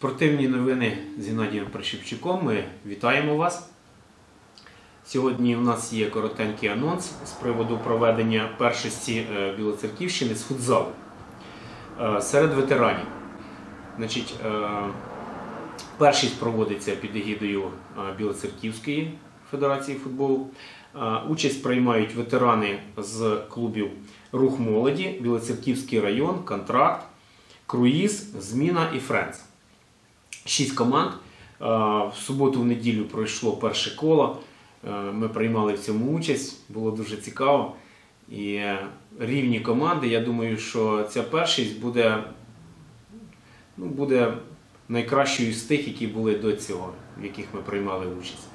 Спортивні новини з Геннадієм Прищепчуком. Ми вітаємо вас. Сьогодні у нас є коротенький анонс з приводу проведення першості е, Білоцерківщини з футзалу е, серед ветеранів. Е, першість проводиться під егідою Білоцерківської Федерації футболу. Участь приймають ветерани з клубів Рух молоді, Білоцерківський район, Контракт, Круїз, Зміна і Френц. Шість команд. Е, В суботу, в неділю пройшло перше коло. Е, Ми приймали в цьому участь, було дуже цікаво. І е, рівні команди, я думаю, що ця першість буде, ну, буде найкращою з тих, які були до цього, в яких ми приймали участь.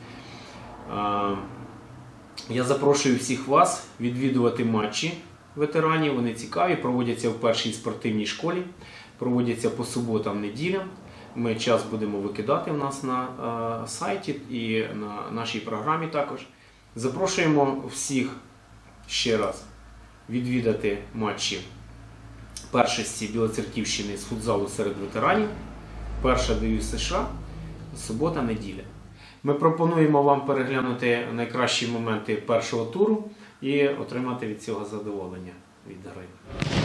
Я запрошую всіх вас відвідувати матчі ветеранів. Вони цікаві, проводяться в першій спортивній школі, проводяться по суботам, неділям. Ми час будемо викидати в нас на е, сайті і на нашій програмі також. Запрошуємо всіх ще раз відвідати матчі першості Білоцерківщини з футзалу серед ветеранів. Перша даю США, субота, неділя. Ми пропонуємо вам переглянути найкращі моменти першого туру і отримати від цього задоволення від гри.